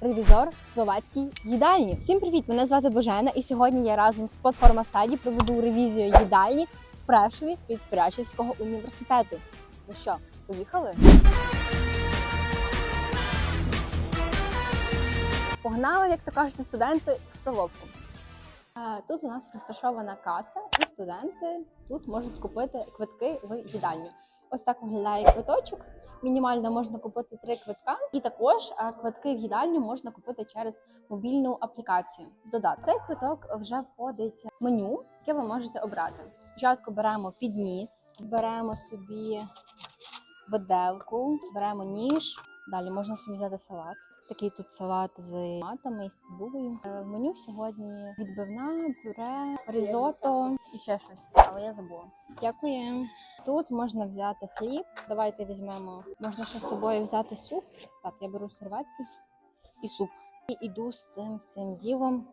ревізор в словацькій їдальні. Всім привіт! Мене звати Божена, і сьогодні я разом з платформа Стаді проведу ревізію їдальні в Прешові від Прящівського університету. Ну що, поїхали? Погнали, як то кажуть, студенти в столовку. Е, Тут у нас розташована каса, і студенти тут можуть купити квитки в їдальню. Ось так виглядає квиточок. Мінімально можна купити три квитка, і також е, квитки в їдальню можна купити через мобільну аплікацію. Додати цей квиток вже входить в меню, яке ви можете обрати. Спочатку беремо підніс, беремо собі виделку, беремо ніж. Далі можна собі взяти салат. Такий тут салат з матами і з цибулею. Е, В меню сьогодні відбивна, пюре, різото і ще щось, але я забула. Дякую. Тут можна взяти хліб. Давайте візьмемо. Можна ще з собою взяти суп. Так, я беру серветки і суп. І йду з цим всім ділом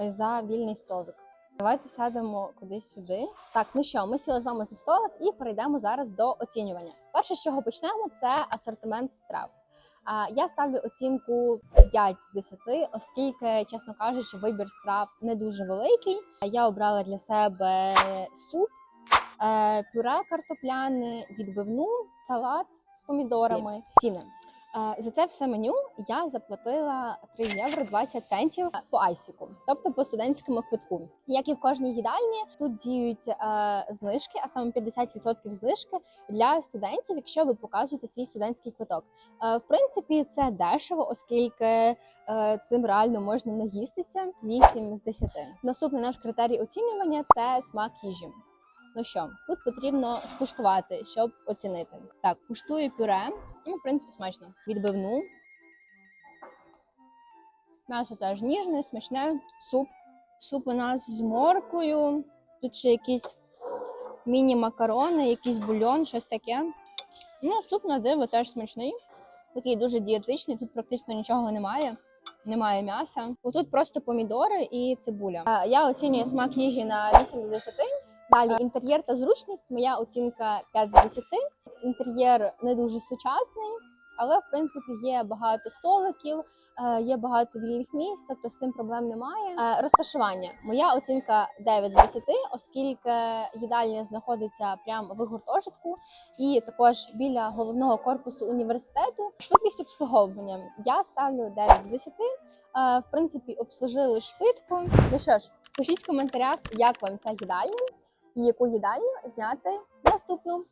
е, за вільний столик. Давайте сядемо кудись сюди. Так, ну що, ми сіли з вами за столик і перейдемо зараз до оцінювання. Перше, з чого почнемо, це асортимент страв. Я ставлю оцінку 5 з 10, оскільки, чесно кажучи, вибір страв не дуже великий. Я обрала для себе суп, е, пюре картопляне, відбивну, салат з помідорами. Ціни. Е, За це все меню я заплатила 3 євро 20 центів по айсіку, тобто по студентському квитку. Як і в кожній їдальні, тут діють е, знижки, а саме 50% знижки для студентів, якщо ви показуєте свій студентський квиток. Е, В принципі, це дешево, оскільки е, цим реально можна наїстися 8 з 10. Наступний наш критерій оцінювання це смак їжі. Ну що, тут потрібно скуштувати, щоб оцінити. Так, куштую пюре. Ну, в принципі, смачно. Відбивну. М'ясо теж ніжне, смачне. Суп. Суп у нас з моркою. Тут ще якісь міні-макарони, якийсь бульон, щось таке. Ну, суп на диво теж смачний. Такий дуже дієтичний, тут практично нічого немає. Немає м'яса. Тут просто помідори і цибуля. Е, Я оцінюю смак їжі на 8 з 10. Далі інтер'єр та зручність. Моя оцінка 5 з 10. Інтер'єр не дуже сучасний, але в принципі є багато столиків, е, є багато вільних місць, тобто з цим проблем немає. Е, Розташування. Моя оцінка 9 з 10, оскільки їдальня знаходиться прямо в гуртожитку і також біля головного корпусу університету. Швидкість обслуговування я ставлю 9 з 10. Е, В принципі, обслужили швидко. Ну що ж, пишіть в коментарях, як вам ця їдальня і яку їдальню зняти наступну.